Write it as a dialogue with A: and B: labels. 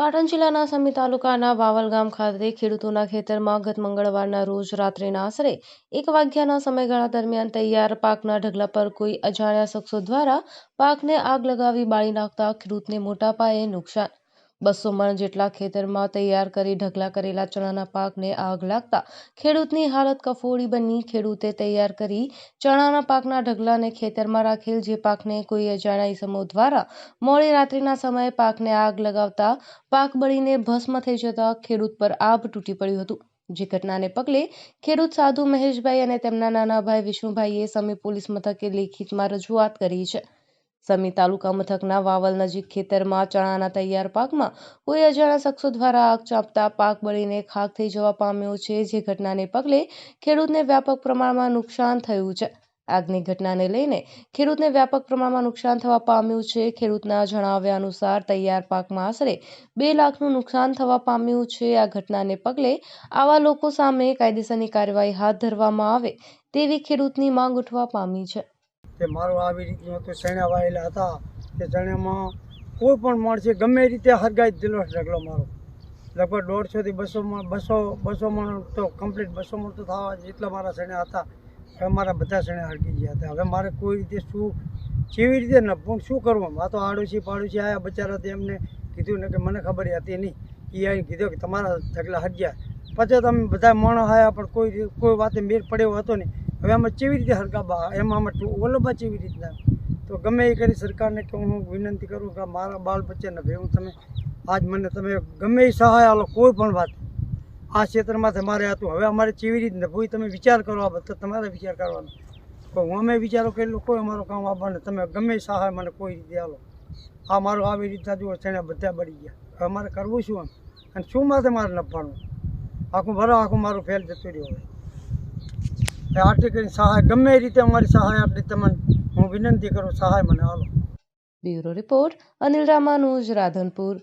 A: પાટણ જિલ્લાના સમી તાલુકાના વાવલગામ ખાતે ખેડૂતોના ખેતરમાં ગત મંગળવારના રોજ રાત્રિના આશરે એક વાગ્યાના સમયગાળા દરમિયાન તૈયાર પાકના ઢગલા પર કોઈ અજાણ્યા શખ્સો દ્વારા પાકને આગ લગાવી બાળી નાખતા ખેડૂતને મોટા પાયે નુકસાન બસો મણ જેટલા ખેતરમાં તૈયાર કરી ઢગલા કરેલા ચણાના પાકને આગ લાગતા ખેડૂતની હાલત કફોડી બની. ખેડૂતે તૈયાર કરી ચણાના પાકના ઢગલાને ખેતરમાં રાખેલ જે પાકને કોઈ અજાણ્યા ઇસમો દ્વારા મોડી રાત્રિના સમયે પાકને આગ લગાવતા પાક બળીને ભસ્મ થઈ જતા ખેડૂત પર આભ તૂટી પડ્યું હતું. જે ઘટનાને પગલે ખેડૂત સાધુ મહેશભાઈ અને તેમના નાના ભાઈ વિષ્ણુભાઈએ સમી પોલીસ મથકે લેખિતમાં રજૂઆત કરી છે. સમી તાલુકા મથકના વાવલ નજીક ખેતરમાં ચણાના તૈયાર પાકમાં કોઈ અજાણ્યા શખ્સો દ્વારા આગ ચાંપતા પાક બળીને ખાક થઈ જવા પામ્યો છે, જે ઘટનાને પગલે ખેડૂતને વ્યાપક પ્રમાણમાં નુકસાન થયું છે. આગની ઘટનાને લઈને ખેડૂતને વ્યાપક પ્રમાણમાં નુકસાન થવા પામ્યું છે. ખેડૂતના જણાવ્યા અનુસાર તૈયાર પાકમાં આશરે બે લાખનું નુકસાન થવા પામ્યું છે. આ ઘટનાને પગલે આવા લોકો સામે કાયદેસરની કાર્યવાહી હાથ ધરવામાં આવે તેવી ખેડૂતની માંગ ઉઠવા પામી છે.
B: કે મારો આવી રીતનું હતું ચણા વાયેલા હતા, કે ચણ્યામાં કોઈ પણ માણસે ગમે રીતે હરગાઈ દિલો ઢગલો મારો. લગભગ દોઢસોથી બસો બસો બસો મણ તો કમ્પ્લીટ બસો મણ તો થવા જેટલા મારા ચણા હતા, હવે મારા બધા ચણા હરકી ગયા હતા. હવે મારે કોઈ રીતે શું, કેવી રીતે ન, પણ શું કરવું? આ તો આડોશી પાડોશી આવ્યા બચારા એમને કીધું ને કે મને ખબર હતી નહીં. એ આવીને કીધું કે તમારા ઢગલા હરગ્યા. પછી તમે બધા માણસ આવ્યા પણ કોઈ કોઈ વાતે મેર પડ્યો હતો નહીં. હવે આમાં કેવી રીતે હરકાબા એમાં આમાં ઓલબા કેવી રીતના? તો ગમે એ કરી સરકારને કે હું વિનંતી કરું કે મારા બાળ બચ્ચાને ભાઈ હું તમે આજ મને તમે ગમે એ સહાય આલો કોઈ પણ વાત. આ ક્ષેત્રમાંથી મારે હતું હવે અમારે કેવી રીતના? ભાઈ તમે વિચાર કરો આ બધા, તમારે વિચાર કરવાનો. તો હું અમે વિચારો કરેલું કોઈ અમારું કામ આવવાનું તમે ગમે સહાય મને કોઈ રીતે આલો આ મારું આવી રીતના જુઓ ચણા બધા બળી ગયા. હવે અમારે કરવું શું આમ? અને શું માથે મારે નફાનું આખું ભરો, આખું મારું ફેલ જતું રહ્યું હવે. આટલી સહાય, ગમે એ રીતે અમારી સહાય આપણી તમને હું વિનંતી કરું, સહાય મને હાલો
A: બ્યુરો રિપોર્ટ અનિલ રામાનુજ, રાધનપુર.